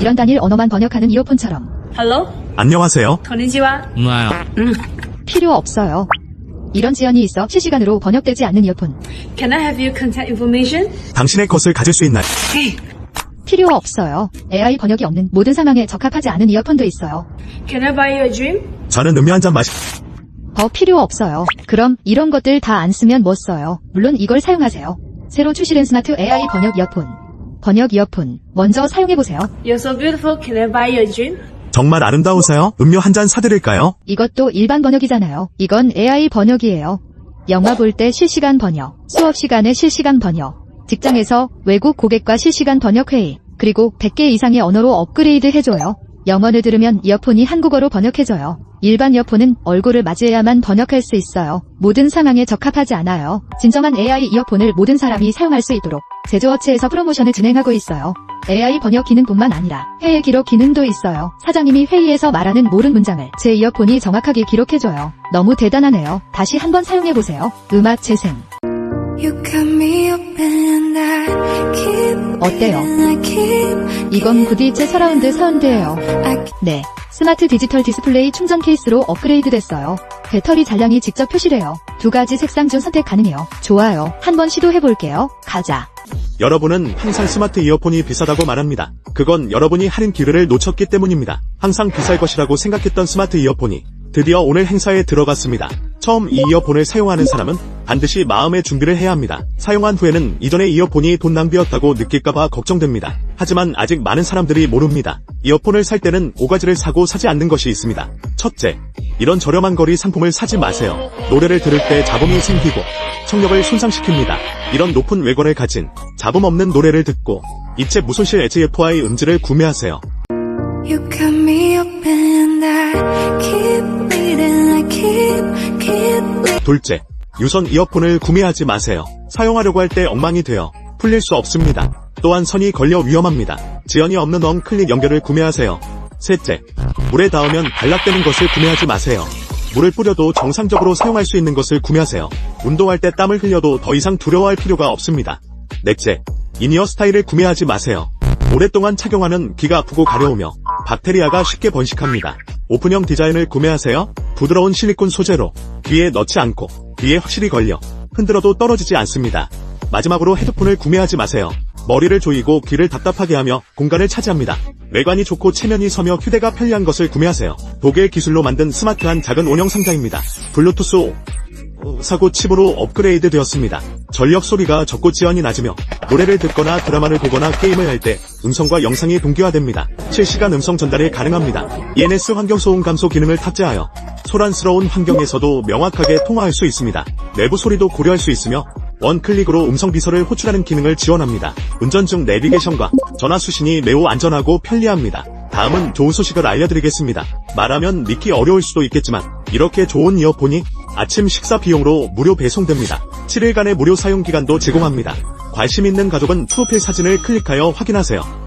이런 단일 언어만 번역하는 이어폰처럼 Hello? 안녕하세요. konnichiwa. 필요 없어요. 이런 지연이 있어 실시간으로 번역되지 않는 이어폰 Can I have your contact information? 당신의 것을 가질 수 있나요? Hey, 필요 없어요. AI 번역이 없는 모든 상황에 적합하지 않은 이어폰도 있어요. can I buy you a dream? 저는 음료 한 잔 마시... 더 필요 없어요. 그럼 이런 것들 다 안 쓰면 뭐 써요? 물론 이걸 사용하세요. 새로 출시된 스마트 AI 번역 이어폰. 번역 이어폰. 먼저 사용해보세요. You're so beautiful. Can I buy you a dream? 정말 아름다우세요? 음료 한 잔 사드릴까요? 이것도 일반 번역이잖아요. 이건 AI 번역이에요. 영화 볼 때 실시간 번역, 수업 시간에 실시간 번역, 직장에서 외국 고객과 실시간 번역 회의, 그리고 100개 이상의 언어로 업그레이드 해줘요. 영어를 들으면 이어폰이 한국어로 번역해줘요. 일반 이어폰은 얼굴을 맞이해야만 번역할 수 있어요. 모든 상황에 적합하지 않아요. 진정한 AI 이어폰을 모든 사람이 사용할 수 있도록 제조업체에서 프로모션을 진행하고 있어요. AI 번역 기능뿐만 아니라 회의 기록 기능도 있어요. 사장님이 회의에서 말하는 모든 문장을 제 이어폰이 정확하게 기록해줘요. 너무 대단하네요. 다시 한번 사용해보세요. 음악 재생. 어때요? 이건 부디 제 서라운드 사운드예요. 네. 스마트 디지털 디스플레이 충전 케이스로 업그레이드 됐어요. 배터리 잔량이 직접 표시돼요. 두 가지 색상 중 선택 가능해요. 좋아요. 한번 시도해볼게요. 가자. 여러분은 항상 스마트 이어폰이 비싸다고 말합니다. 그건 여러분이 할인 기회를 놓쳤기 때문입니다. 항상 비쌀 것이라고 생각했던 스마트 이어폰이 드디어 오늘 행사에 들어갔습니다. 처음 이 이어폰을 사용하는 사람은 반드시 마음의 준비를 해야 합니다. 사용한 후에는 이전의 이어폰이 돈 낭비였다고 느낄까봐 걱정됩니다. 하지만 아직 많은 사람들이 모릅니다. 이어폰을 살 때는 5가지를 사고 사지 않는 것이 있습니다. 첫째, 이런 저렴한 거리 상품을 사지 마세요. 노래를 들을 때 잡음이 생기고 청력을 손상시킵니다. 이런 높은 외관을 가진 잡음 없는 노래를 듣고 이체 무손실 HFI 음질을 구매하세요. 둘째, 유선 이어폰을 구매하지 마세요. 사용하려고 할 때 엉망이 되어 풀릴 수 없습니다. 또한 선이 걸려 위험합니다. 지연이 없는 엉클릭 연결을 구매하세요. 셋째, 물에 닿으면 단락되는 것을 구매하지 마세요. 물을 뿌려도 정상적으로 사용할 수 있는 것을 구매하세요. 운동할 때 땀을 흘려도 더 이상 두려워할 필요가 없습니다. 넷째, 이니어 스타일을 구매하지 마세요. 오랫동안 착용하는 귀가 아프고 가려우며 박테리아가 쉽게 번식합니다. 오픈형 디자인을 구매하세요. 부드러운 실리콘 소재로 귀에 넣지 않고 귀에 확실히 걸려 흔들어도 떨어지지 않습니다. 마지막으로 헤드폰을 구매하지 마세요. 머리를 조이고 귀를 답답하게 하며 공간을 차지합니다. 외관이 좋고 체면이 서며 휴대가 편리한 것을 구매하세요. 독일 기술로 만든 스마트한 작은 원형 상자입니다. 블루투스 5 사고 칩으로 업그레이드 되었습니다. 전력 소리가 적고 지연이 낮으며 노래를 듣거나 드라마를 보거나 게임을 할 때 음성과 영상이 동기화됩니다. 실시간 음성 전달이 가능합니다. ENS 환경 소음 감소 기능을 탑재하여 소란스러운 환경에서도 명확하게 통화할 수 있습니다. 내부 소리도 고려할 수 있으며 원클릭으로 음성 비서를 호출하는 기능을 지원합니다. 운전 중 내비게이션과 전화 수신이 매우 안전하고 편리합니다. 다음은 좋은 소식을 알려드리겠습니다. 말하면 믿기 어려울 수도 있겠지만 이렇게 좋은 이어폰이 아침 식사 비용으로 무료 배송됩니다. 7일간의 무료 사용 기간도 제공합니다. 관심 있는 가족은 프로필 사진을 클릭하여 확인하세요.